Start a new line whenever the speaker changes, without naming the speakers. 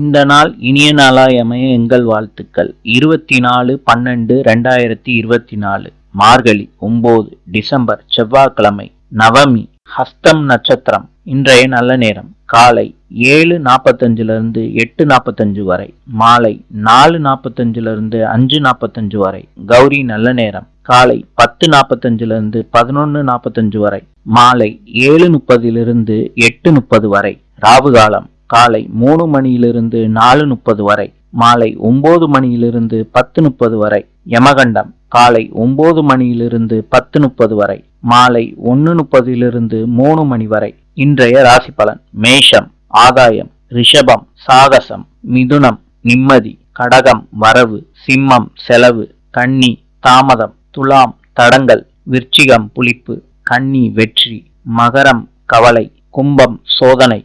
இந்த நாள் இனிய நாளாய் அமைய எங்கள் வாழ்த்துக்கள். இருபத்தி நாலு பன்னெண்டு ரெண்டாயிரத்தி இருபத்தி நாலு மார்கழி ஒன்பது டிசம்பர் செவ்வாய்க்கிழமை நவமி ஹஸ்தம் நட்சத்திரம் இன்றைய நல்ல நேரம். காலை ஏழு நாற்பத்தஞ்சுல இருந்து எட்டு நாற்பத்தஞ்சு வரை மாலை நாலு நாற்பத்தஞ்சுல இருந்து அஞ்சு நாற்பத்தஞ்சு வரை கௌரி நல்ல நேரம். காலை பத்து நாற்பத்தஞ்சுல இருந்து நாற்பத்தஞ்சு வரை மாலை ஏழு முப்பதிலிருந்து எட்டு முப்பது வரை ராவு காலம். காலை மூணு மணியிலிருந்து நாலு முப்பது வரை மாலை ஒன்பது மணியிலிருந்து பத்து முப்பது வரை யமகண்டம் காலை ஒன்பது மணியிலிருந்து பத்து முப்பது வரை மாலை ஒன்று முப்பதிலிருந்து மூணு மணி வரை. இன்றைய ராசி பலன் மேஷம் ஆதாயம் ரிஷபம் சாகசம் மிதுனம் நிம்மதி கடகம் வரவு சிம்மம் செலவு கன்னி தாமதம் துலாம் தடங்கள் விருச்சிகம் புளிப்பு கன்னி வெற்றி மகரம் கவலை கும்பம் சோதனை